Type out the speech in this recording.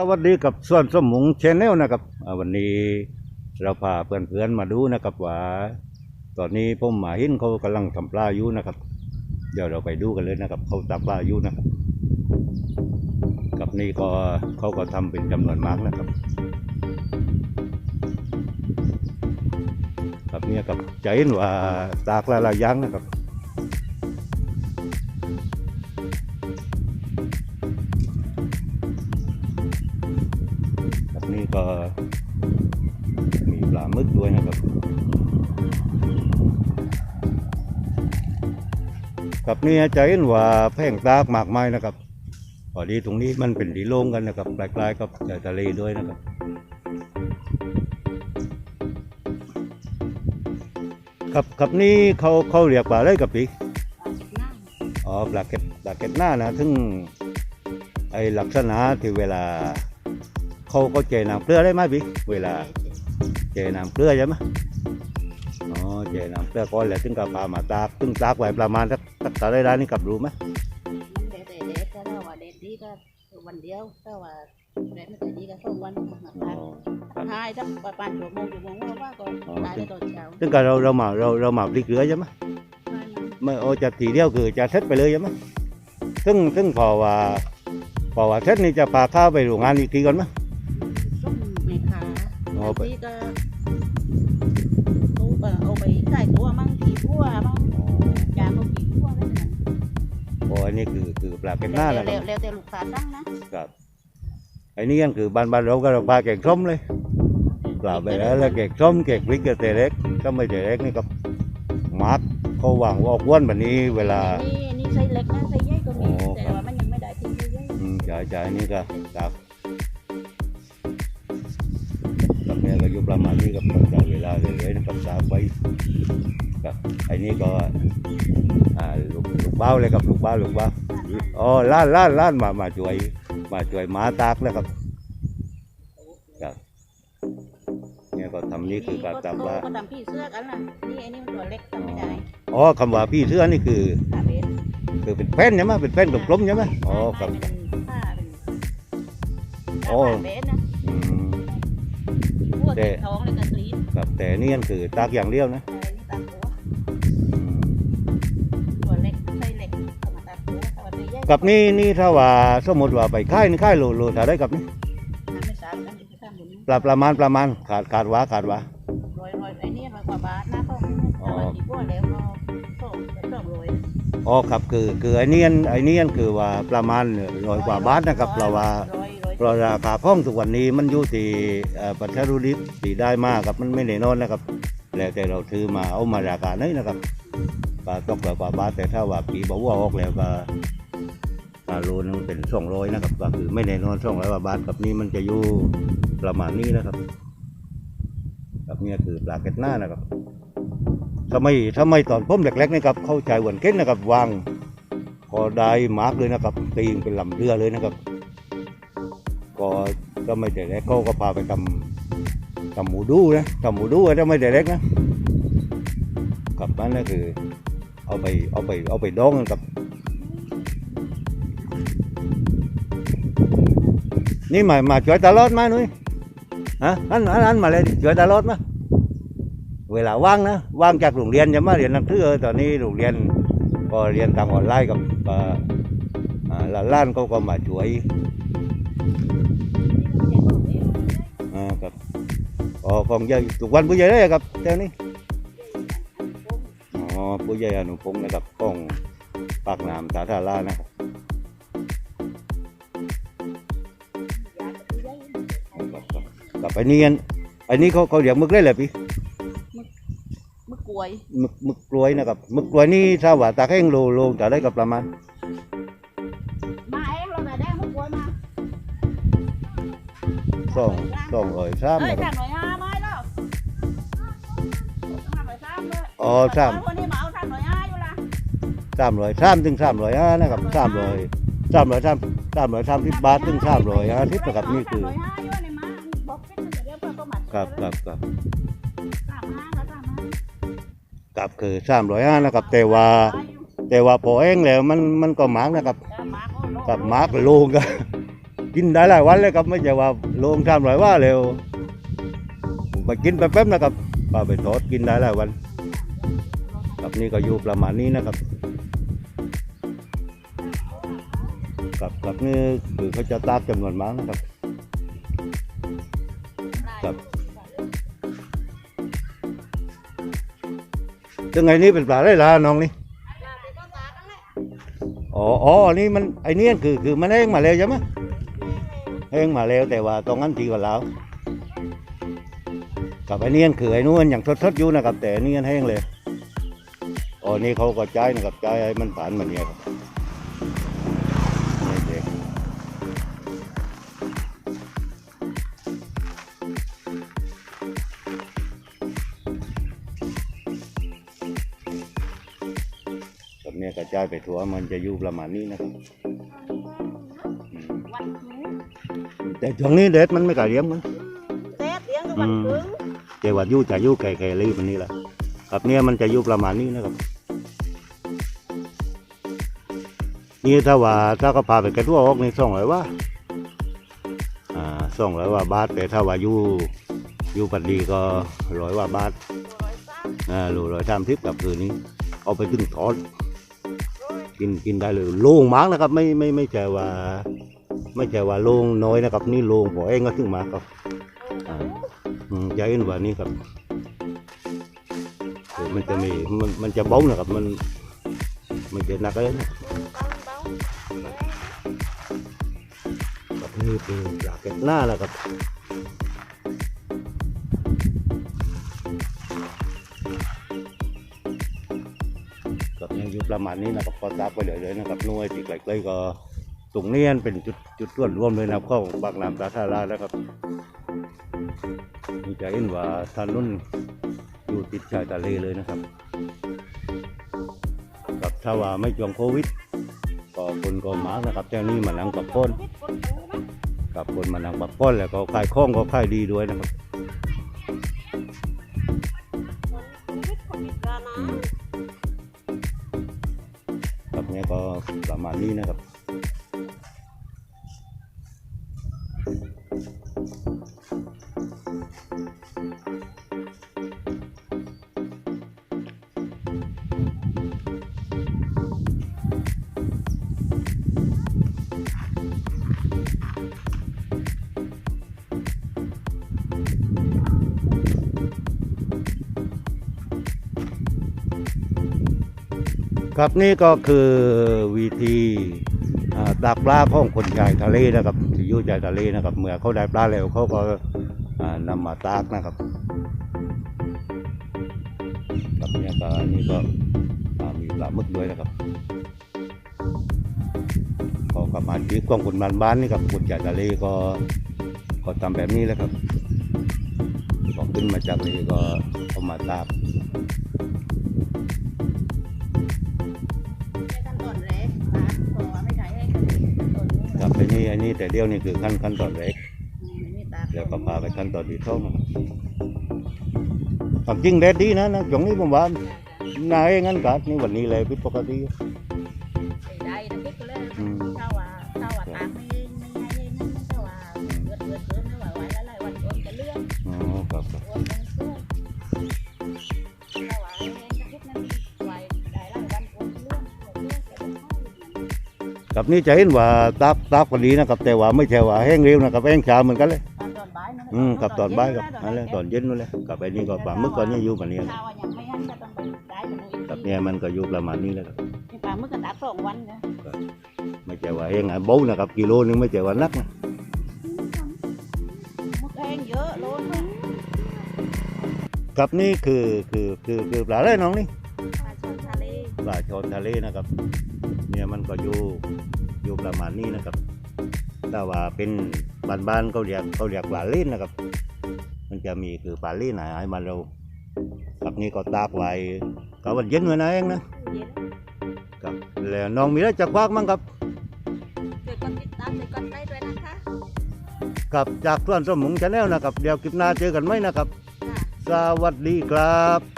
สวัสดีกับส่วนสมุงชนแนลนะครับวันนี้เราพาเพื่อนๆมาดูนะครับว่าตอนนี้ผมหมาหินเขากำลังทำปลาอยู่นะครับ เดี๋ยวเราไปดูกันเลยนะครับ เขาตักปลาอยู่นะครับ กับนี่ก็เขาก็ทำเป็นจำนวนมากนะครับกับเนี่ยกับใจเห็นว่าตากละลายยางนะครับ รับนี่ก็มีปลาหมึกด้วยนะครับครับนี่จะเห็นว่าแพร่งตากมากมายนะครับพอดีตรงนี้มันเป็นดีโล่งกันนะครับใกล้ๆกับชายทะเลด้วยนะครับครับครับนี่เขาเขาเรียกปลาอะไรกับพี่อ๋อปลาเก็ดปลาเก็ดหน้านะถึงไอลักษณะที่เวลา เขาก็เจน้ำเกลือได้ไหมพี่เวลาเจน้ำเกลือใช่ไหมอ๋อเจน้ำเกลือก่อนแล้วถึงกับปลามาตากถึงตากไว้ประมาณสักสักตาได้ได้นี่กับรู้ไหมเด็ดเด็ดเด็ดก็ถ้าว่าเด็ดดีก็วันเดียวถ้าว่าเด็ดไม่ได้ดีก็สองวันนะอ๋อคะหายสักประมาณชั่วโมงชั่วโมงว่าว่าก็ตายในตอนเช้าถึงกับเราเรามาเราเรามาพลิกเรือใช่ไหมไม่โอาจะทีเดียวคือจะเซ็ตไปเลยใช่ไหมซึ่งซึ่งพอว่าพอว่าเซ็ตนี่จะปลาข้าวไปโรงงานอีกทีก่อนไหมต้องเมคา อ๋อไปที่ก็ตู้ก็เอาไปใส่ตัวมั่งขี่พัวมั่งยาก็ขี่พัวไม่เหมือนโอ้อันนี้คือคือปลาเป็นหน้าแล้วคเร็รัวบเร็วแต่ลูกค้าตั้งนะครับไอ้นี่ยังคือบ้านบ้านเราก็เราปลาแกงส้มเลยปลาไปแล้วแล้วแกงส้มแกงพริกกับเตเล็กก็ไม่เตเล็กนี่ก็มาร์กเขาวางว่าอ้วนแบบนี้เวลา นี่นี่ไส้เล็กนะไส้ใหญ่ก็มี อ๋อแต่ว่ามันยังไม่ได้ที่ไส้ใหญ่อืมจ่ายจ่ายนี่ก็ครับกั ประมาณนี้กับต้องจ่ายเวลาเรื่อยๆนะครับตากไว้ครับไอ้นี่ก็อ่าลูกลูกเบ้าเลยครับลูกเบ้าลูกเบ้าอ๋อล้านล้านล้านมามาช่วยมาช่วยหมาตากแล้วครับครับเนี่ยก็ทำนี่คือการตำว่าก็ทำพี่เสื้อกันล่ะนี่ไอ้นี่มันตัวเล็กทำไม่ได้อ๋อคำว่าพี่เสื้อนี่คือตาเบสคือเป็นแป้นใช่ไหมเป็นแป้นกลมๆใช่ไหมอ๋อครับเป็นผ้าเป็นโอ้ พวกติดท้องเลยกระสีครับแต่นี่ยังคือตากอย่างเดียวนะอะไรนี่ตามตัวตัวเล็กไส้เล็กเข้ามาตามตัวถ้าว่าตัวใหญ่กับนี่นี่ถ้าว่าสมมติว่าไปค่ายนี่ค่ายโลโลถ้าได้กับนี่ไม่สามกันจะทำบุญปลาประมาณประมาณขาดขาดว่าขาดว่าร้อยร้อยไอ้นี่ร้อยกว่าบาทนะต้องถ้าว่ากี่พวกแล้วก็ส่งส่งรวยอ๋อครับคือคือไอ้นี่อันไอ้นี่อันคือว่าประมาณร้อยกว่าบาทนะครับเพราะว่าร้อยร้อย เพราะราคาพ้องทุกวันนี้มันอยู่ที่ปัจจัยรุดิบที่ได้มากครับมันไม่แน่นอนนะครับ แล้วแต่เราถือมาเอามาราคาไหนนะครับปลาต้อยกว่าบาทแต่ถ้าว่าปีบอกว่าออกแล้วก็ปลาโลนึงเป็นสองร้อยนะครับก็คือไม่แน่นอนสองร้อยกว่าบาทกับนี่มันจะอยู่ประมาณนี้นะครับครับเนี่ยคือปลาเก็ตหน้านะครับทำไมทำไมตอนผมเล็กๆนี่ครับ เข้าใจหวนเก้นนะครับวางพอได้มาร์กเลยนะครับตีงเป็นลำเรือเลยนะครับ ก็ไม่แต่แรกเขาก็พาไปทำทำหมูดูนะทำหมูดูถ้าไม่แต่แรกนะกับนั่นก็คือ เอาไปเอาไปเอาไปดองกับ นี่มามาช่วยตลอดไหมนุ้ยฮะอันอันอันมาเลยช่วยตลอดไหมเวลาว่างนะว่างจากโรงเรียนจะมาเรียนหนังสือเอตอนนี้โรงเรียนก็เรียนทางออนไลน์กับอ่าอ่าหลานๆเขาก็มาช่วย อ๋อของใหญ่ทุกวันผู้ใหญ่ได้ครับเจ้านี่อ๋อผู้ใหญ่อนุพงศ์นะครับของปากน้ำสาธารณะนะครับครับครับกับไอ้นี่อันไอ้นี่เขาเขาเรียกมึกได้เลยพี่มึกกล้วยมึกมึกกล้วยนะครับมึกกล้วยนี่ถ้าว่าตาแข้งโลโลจะได้กับประมาณมาเองเราไหนได้มึกกล้วยมาสองสองร้อยสามเอ้ยนะครับ อ๋อสามคนนี้มาเอาสามร้อยห้าอยู่ละสามร้อยสามถึงสามร้อยห้านะครับสามร้อยสามร้อยสามสามร้อยสามสิบบาทถึงสามร้อยห้าสิบนะครับนี่คือสามร้อยห้าอยู่ในมาบอกคิดมันจะเรียกว่าประมาณครับครับครับครับสามห้ากับคือสามร้อยห้านะครับ แต่ว่า แต่ว่าพอเองแล้วมันมันก็หมากนะครับกับหมากโลงก็กินได้หลายวันเลยครับไม่ใช่ว่าลงทำหลายว่าเร็วไปกินแป๊บๆนะครับปลาไปทอดกินได้หลายวัน ครับนี่ก็อยู่ประมาณนี้นะครับกับกับนี่คือเขาจะตากจำนวนมากนะครับครับยังไงนี่เป็นปลาไรล่ะน้องนี่อ๋ออ๋อนี่มันไอ้นี่คือคือมันแห้งมาแล้วใช่ไหมแห้งมาแล้วแต่ว่าตรงนั้นทีกว่าแล้วกับไอ้นี่คือไอ้นู้นอย่างทดๆอยู่นะครับแต่อันนี่แห้งเลย อ๋อนี่เขาก็ใจายนะครับใจายให้มันผ่านมาเนี่ยครับนี่เด็กแบบเนี้ยกระจายไปทั่วมันจะอยู่ประมาณนี้นะครับอืมวันครึ่งแต่ช่วงนี้เด็ดมันไม่กล้าเลี้ยงมันเซฟเลี้ยงกับวันครึ่งเจว่าอยู่จะอยู่ไก่ไก่รีบมันนี่แหละครับเนี่ยมันจะอยู่ประมาณนี้นะครับ นี่ถ้าว่าถ้าก็พาไปกระทั่วออกนี่สองร้อยว่าอ่าสองร้อยว่าบาทแต่ถ้าว่าอยู่อยู่ปัดดีก็ร้อยว่าบาทร้อยสามอ่าโลร้อยสามทิพกับคืนนี้ เอาไปถึงทอดกินกินได้เลยโล่งมากนะครับ ไม่ไม่ไม่ใช่ว่า ไม่ใช่ว่าโล่งน้อยนะครับ นี่โล่งพอเองก็ถึงมากครับอ่าอืมจะเห็นว่านี่ครับเออมันจะมีมันมันจะเบ้านะครับ มันมันจะหนักเลยนะ นี้เป็นปลาเก็ดหน้าแล้วครับกับยังอยู่ประมาณนี้นะครับก็ซักไปเลยเลยนะครับน่วยที่ใกลๆก็ตรงนี้เป็นจุดจุดร่วมรวมเลยนะครับเข้าปากน้ำสาธารณะนะครับนี่จะเห็นว่าถนนอยู่ติดชายทะเลเลยนะครับ กับถ้าว่าไม่ช่วงโควิดก็คนก็มากนะครับเจ้านี้มานั่งกับพ้นๆคน กับคนมานั่งปักพ้นแล้วก็ขายข้องก็ขายดีด้วยนะครับคนวิทย์คนวิทย์กานะอืมครับเนี้ยก็ประมาณนี้นะครับ ครับนี่ก็คือวิธีอ่าดักปลาของคนชายทะเลนะครับที่อยู่ชายทะเลนะครับเมื่อเขาได้ปลาแล้วเขาก็อ่านำมาตากนะครับครับเนี่ยก็นี่ก็มีปลาหมึกด้วยนะครับพอกลับมาที่กล้องคนบ้านๆนี่ครับคนชายทะเลก็ก็ทำแบบนี้แหละครับพอขึ้นมาจากนี้ก็เอามาตาก ไอ้นี่ไอ้นี่แต่เดียวนี่คือขั้นขั้นตอนแรกไม่ตาแล้วก็พาไปขั้นตอนที่สองความจริงแดดดีนะนะช่วงนี้ผมว่าหนายงั้นกัดนี่วันนี้เลยผิดปกติ ครับนี่จะเห็นว่าตักตักพอดีนะครับ แต่ว่าไม่ใช่ว่าแห้งเร็วนะครับแห้งช้าเหมือนกันเลย ตอนตอนบ่ายนะอืมกับตอนบ่ายกับนั่นแหละตอนเย็นนั่นแหละกับไอ้นี่ก็ปลาหมึกก็เนี่ยอยู่แบบนี้ถ้าว่ายังไม่หันก็ต้องไปได้มันอีกกับเนี่ยมันก็อยู่ประมาณนี้แหละครับนี่ปลาหมึกก็ตากสองวันนะไม่ใช่ว่าแห้งอะโบ้นะครับกิโลนึงไม่ใช่ว่านักนะหมึกแห้งเยอะโลนึงครับนี่คือคือคือคือปลาอะไรน้องนี่ ปลาชนทะเลปลาชอนทะเลนะครับ เนี่ยมันก็อยู่ อยู่ประมาณนี้นะครับถ้าว่าเป็นบ้านๆเขาเรียกเขาเรียกปลาเล่นนะครับ มันจะมีคือปลาเล่นหายมาเราครับนี่ก็ตากไว้ก็วันเย็นไว้นะเองนะเย็นครับแล้วน้องมีอะไรจะควักมั้งครับเกิดคนติดตามเกิดคนไลค์ด้วยนะคะกับจากส่วนสมุงชาแนลนะครับ เดี๋ยวคลิปหน้าเจอกันไหมนะครับค่ะสวัสดีครับ